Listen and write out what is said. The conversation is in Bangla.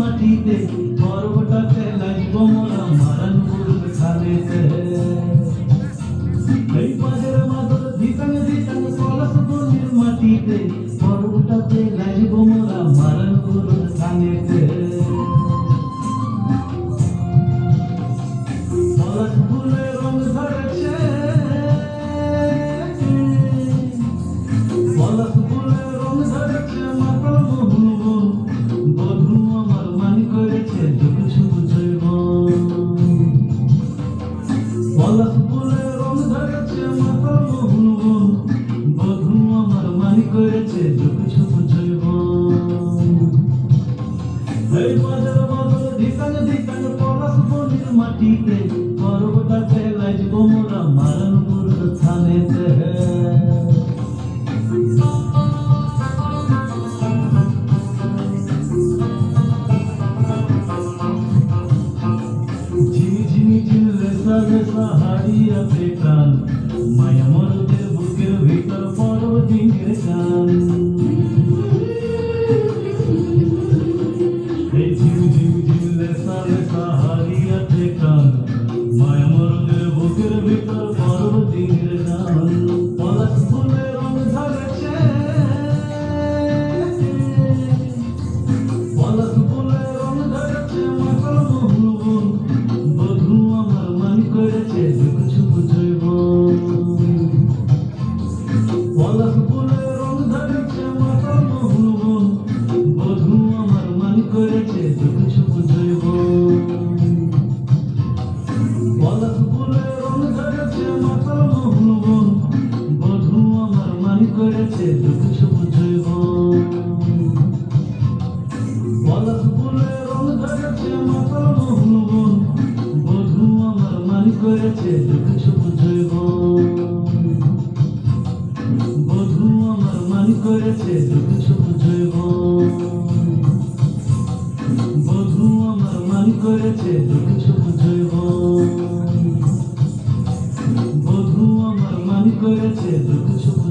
মাটিতে পর্বটাতে লাগব মোরা মারানপুর খালেতে। এই পাশের মাদল দিতাং দিতাং কলস বনির মাটিতে পর্বটাতে লাগব মোরা মারানপুর খালেতে। করেছে চুপ চুপ চলব এই মাঝের মাঝে ধিকান ধিকান পলাশ বনির মাটিতে পর্বতাতে লাজব মোরা মারণপুর স্থানেতে ঝিমি ঝিমি ঝিম রেসা রেসা হারিয়া পেটান my করেছে সবুজ বধু আমার মান করেছে সবুজ বধু আমার মান করেছে সবুজ বধু